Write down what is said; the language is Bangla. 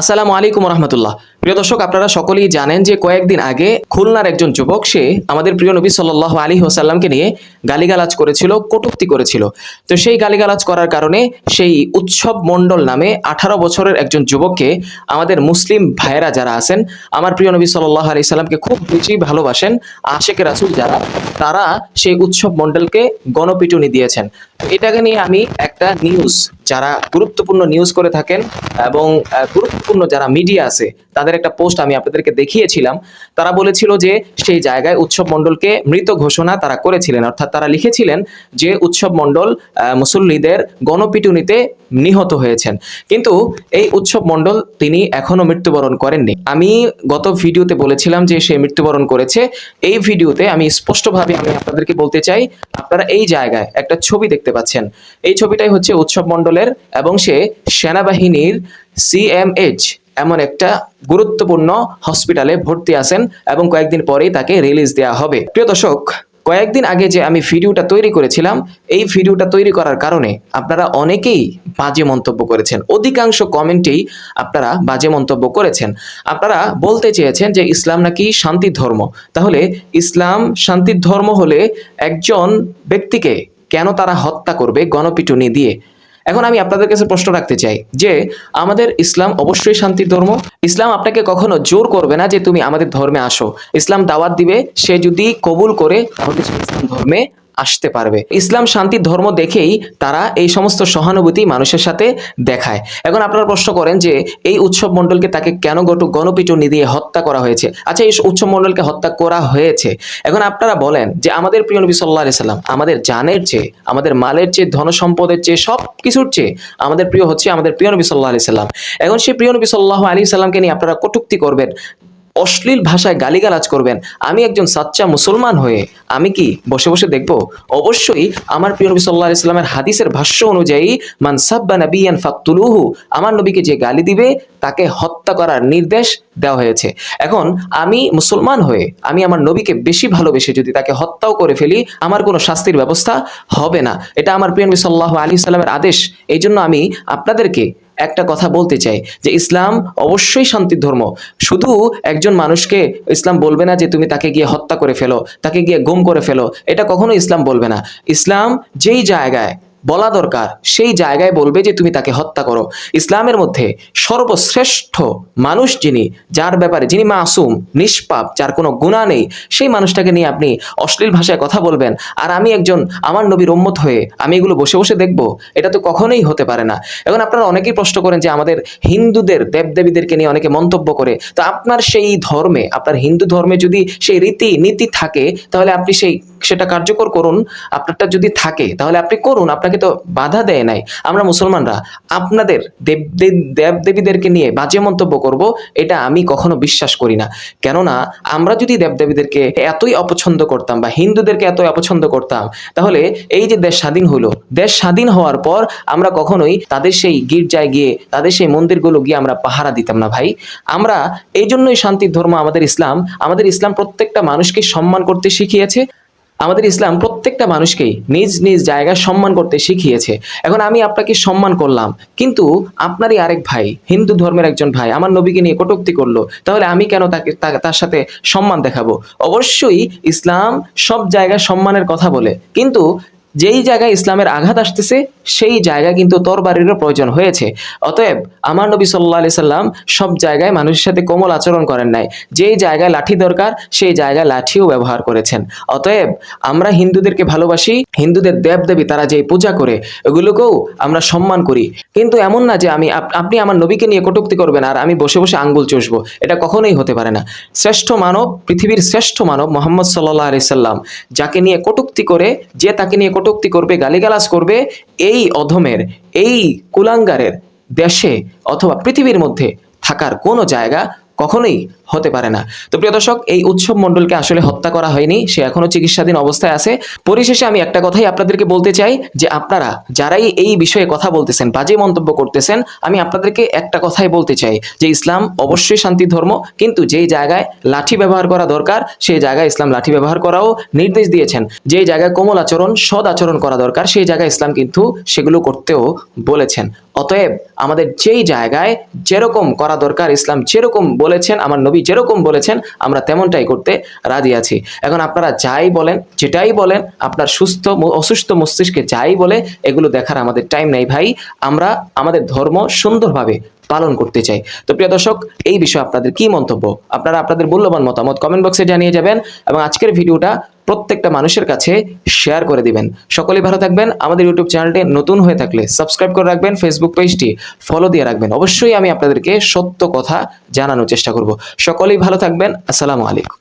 আসসালামু আলাইকুম রহমতুল্লাহ প্রিয় দর্শক, আপনারা সকলেই জানেন যে কয়েকদিন আগে খুলনার একজন যুবক, সে আমাদের প্রিয় নবী সাল্লাহ আলী হোসাল্লামকে নিয়ে গালিগালাজ করেছিল, কটুক্তি করেছিল। তো সেই গালিগালাজ করার কারণে সেই উৎসব মণ্ডল নামে আঠারো বছরের একজন যুবককে আমাদের মুসলিম ভাইয়েরা যারা আছেন, আমার প্রিয় নবী সাল্লাহ আলি সাল্লামকে খুব বেশি ভালোবাসেন আশেকে রাসুল যারা, তারা সেই উৎসব মণ্ডলকে গণপিটুনি দিয়েছেন। এটাকে নিয়ে আমি একটা নিউজ যারা গুরুত্বপূর্ণ নিউজ করে থাকেন এবং গুরুত্বপূর্ণ যারা মিডিয়া আছে, তাদের একটা পোস্ট আমি আপনাদেরকে দেখিয়েছিলাম। তারা বলেছিল যে সেই জায়গায় উৎসব মণ্ডলকে মৃত ঘোষণা তারা করেছিলেন। অর্থাৎ তারা লিখেছিলেন যে উৎসব মণ্ডল মুসল্লিদের গণপিটুনিতে নিহত হয়েছেন। কিন্তু এই উৎসব মণ্ডল তিনি এখনও মৃত্যুবরণ করেননি। আমি গত ভিডিওতে বলেছিলাম যে সে মৃত্যুবরণ করেছে। এই ভিডিওতে আমি স্পষ্টভাবে আমি আপনাদেরকে বলতে চাই, আপনারা এই জায়গায় একটা ছবি দেখতে পাচ্ছেন। এই ছবিটাই হচ্ছে উৎসব মণ্ডলের এবং সে সেনাবাহিনীর সিএমএইচ এমন একটা গুরুত্বপূর্ণ হসপিটালে ভর্তি আছেন এবং কয়েকদিন পরেই তাকে রিলিজ দেওয়া হবে। প্রিয় দর্শক, কয়েকদিন আগে যে আমি ভিডিওটা তৈরি করেছিলাম, এই ভিডিওটা তৈরি করার কারণে আপনারা অনেকেই বাজে মন্তব্য করেছেন। অধিকাংশ কমেন্টেই আপনারা বাজে মন্তব্য করেছেন। আপনারা বলতে চেয়েছেন যে ইসলাম নাকি শান্তির ধর্ম। তাহলে ইসলাম শান্তির ধর্ম হলে একজন ব্যক্তিকে কেন তারা হত্যা করবে গণপিটুনি দিয়ে? এখন আমি আপনাদের কাছে প্রশ্ন রাখতে চাই, যে আমাদের ইসলাম অবশ্যই শান্তির ধর্ম? ইসলাম আপনাকে কখনো জোর করবে না যে তুমি আমাদের ধর্মে আসো। ইসলাম দাওয়াত দিবে, সে যদি কবুল করে তাহলে ইসলাম ধর্মে আসতে পারবে। ইসলাম শান্তির ধর্ম দেখেই তারা এই সমস্ত সহানুভূতি মানুষের সাথে দেখায়। এখন আপনারা প্রশ্ন করেন যে, এই উৎসব মণ্ডলকে তাকে কেন গট গণপিটুনি দিয়ে হত্যা করা হয়েছে? আচ্ছা এই উৎসব মণ্ডলকে হত্যা করা হয়েছে। এখন আপনারা বলেন যে, আমাদের প্রিয় নবী সাল্লাহ সাল্লাম আমাদের জানের চেয়ে, আমাদের মালের চেয়ে ধন সম্পদের চেয়ে সব কিছুর চেয়ে আমাদের প্রিয় হচ্ছে আমাদের প্রিয় নবী সাল্লাহ আলি সাল্লাম। এখন সেই প্রিয় নবী সাল্লাহ আলি সাল্লামকে নিয়ে আপনারা কটুক্তি করবেন। অশ্লীল ভাষায় গালিগালাজ করবেন। আমি একজন সাচ্চা মুসলমান হয়ে আমি কি বসে বসে দেখব? অবশ্যই আমার প্রিয় নবী সাল্লাহ ইসলামের হাদিসের ভাষ্য অনুযায়ী, মান সাব্বা নাবিয়ান ফাকতুলুহু আমার নবীকে যে গালি দিবে, তাকে হত্যা করার নির্দেশ দেওয়া হয়েছে। এখন আমি মুসলমান হয়ে আমি আমার নবীকে বেশি ভালোবেসে যদি তাকে হত্যাও করে ফেলি, আমার কোনো শাস্তির ব্যবস্থা হবে না। এটা আমার প্রিয় নবী সাল্লাহ আলী সাল্লামের আদেশ। এই জন্য আমি আপনাদেরকে একটা কথা বলতে চাই, যে ইসলাম অবশ্যই শান্তির ধর্ম। শুধু একজন মানুষকে ইসলাম বলবে না যে তুমি তাকে গিয়ে হত্যা করে ফেলো, তাকে গিয়ে গুম করে ফেলো, এটা কখনো ইসলাম বলবে না। ইসলাম যেই জায়গায় বলা দরকার। সেই জায়গায় বলবে যে তুমি তাকে হত্যা করো। ইসলামের মধ্যে সর্বশ্রেষ্ঠ মানুষ যিনি, যার ব্যাপারে যিনি মাসুম, নিষ্পাপ, যার কোনো গুণা নেই, সেই মানুষটাকে নিয়ে আপনি অশ্লীল ভাষায় কথা বলবেন। আর আমি একজন, আমার নবীর উম্মত হয়ে আমি এগুলো বসে বসে দেখব, এটা তো কখনোই হতে পারে না। এখন আপনারা অনেকেই প্রশ্ন করেন যে আমাদের হিন্দুদের, দেবদেবীদেরকে নিয়ে অনেকে মন্তব্য করে। তো আপনার সেই ধর্মে, আপনার হিন্দু ধর্মে যদি সেই রীতি নীতি থাকে, তাহলে আপনি সেই সেটা কার্যকর করুন, আপনারটা যদি থাকে, তাহলে আপনি করুন, আপনাকে তো বাধা দেয় নাই। আমরা মুসলমানরা আপনাদের দেব দেব, দেবদেবীদেরকে নিয়ে বাজে মন্তব্য করব, এটা আমি কখনো বিশ্বাস করি না। কেননা, আমরা যদি দেবদেবীদেরকে এতই অপছন্দ করতাম বা হিন্দুদেরকে এতই অপছন্দ করতাম, তাহলে এই যে দেশ স্বাধীন হলো, দেশ স্বাধীন হওয়ার পর আমরা কখনোই তাদের সেই গির্জায় গিয়ে, তাদের সেই মন্দিরগুলো গিয়ে আমরা পাহারা দিতাম না ভাই। আমরা এই জন্যই শান্তির ধর্ম আমাদের ইসলাম আমাদের ইসলাম প্রত্যেকটা মানুষকে সম্মান করতে শিখিয়েছে। আমাদের ইসলাম প্রত্যেকটা মানুষকেই নিজ নিজ জায়গায় সম্মান করতে শিখিয়েছে। এখন আমি আপনাকে সম্মান করলাম, কিন্তু আপনারই আরেক ভাই, হিন্দু ধর্মের একজন ভাই, আমার নবীকে নিয়ে কটোক্তি করল, তাহলে আমি কেন তাকে তার সাথে সম্মান দেখাবো? অবশ্যই ইসলাম সব জায়গায় সম্মানের কথা বলে, কিন্তু যেই জায়গায় ইসলামের আঘাত আসতেছে, সেই জায়গায় কিন্তু তরবারিরও প্রয়োজন হয়েছে। অতএব আমার নবী সাল্লাহ আলি সাল্লাম সব জায়গায় মানুষের সাথে কোমল আচরণ করেন নাই। যেই জায়গায় লাঠি দরকার, সেই জায়গায় লাঠিও ব্যবহার করেছেন। অতএব আমরা হিন্দুদেরকে ভালোবাসি, হিন্দুদের দেবদেবী তারা যে পূজা করে, এগুলোকেও আমরা সম্মান করি। কিন্তু এমন না যে আমি আপনি আমার নবীকে নিয়ে কটুক্তি করবেন আর আমি বসে বসে আঙ্গুল চষবো। এটা কখনোই হতে পারে না। শ্রেষ্ঠ মানব, পৃথিবীর শ্রেষ্ঠ মানব মোহাম্মদ সাল্লাহ আলি সাল্লাম, যাকে নিয়ে কটুক্তি করে, যে তাকে নিয়ে কটূক্তি করবে, গালিগালাজ করবে এই অধমের, এই কুলাঙ্গারের দেশে অথবা পৃথিবীর মধ্যে থাকার কোনো জায়গা কখনোই হতে পারে না। তো প্রিয় দর্শক, এই উৎসব মণ্ডলকে আসলে হত্যা করা হয়নি, সে এখনও চিকিৎসাধীন অবস্থায় আছে। পরিশেষে আমি একটা কথাই আপনাদেরকে বলতে চাই যে আপনারা যারাই এই বিষয়ে কথা বলতেছেন বাজে মন্তব্য করতেছেন, আমি আপনাদেরকে একটা কথাই বলতে চাই যে ইসলাম অবশ্যই শান্তি ধর্ম, কিন্তু যেই জায়গায় লাঠি ব্যবহার করা দরকার সেই জায়গায় ইসলাম লাঠি ব্যবহার করাও নির্দেশ দিয়েছেন। যেই জায়গায় কোমল আচরণ সদ আচরণ করা দরকার, সেই জায়গায় ইসলাম কিন্তু সেগুলো করতেও বলেছেন। অতএব আমাদের যেই জায়গায় যেরকম করা দরকার, ইসলাম যেরকম বলেছেন, আমার নবী যেরকম বলেছেন, আমরা তেমনটাই করতে রাজি আছি। এখন আপনারা যাই বলেন, যেটাই বলেন, আপনার সুস্থ অসুস্থ মস্তিষ্কে যাই বলে, এগুলো দেখার আমাদের টাইম নেই ভাই। আমরা, আমাদের ধর্ম সুন্দরভাবে পালন করতে চাই। তো প্রিয় দর্শক, এই বিষয়ে আপনাদের কি মন্তব্য? আপনারা আপনাদের মূল্যবান মতামত কমেন্ট বক্সে জানিয়ে যাবেন এবং আজকের ভিডিওটা প্রত্যেকটা মানুষের কাছে শেয়ার করে দিবেন। সকলেই ভালো থাকবেন। আমাদের ইউটিউব চ্যানেলটি নতুন হয়ে থাকলে সাবস্ক্রাইব করে রাখবেন। ফেসবুক পেজটি ফলো দিয়ে রাখবেন। অবশ্যই আমি আপনাদেরকে সত্য কথা জানানোর চেষ্টা করব। সকলেই ভালো থাকবেন। আসসালামু আলাইকুম।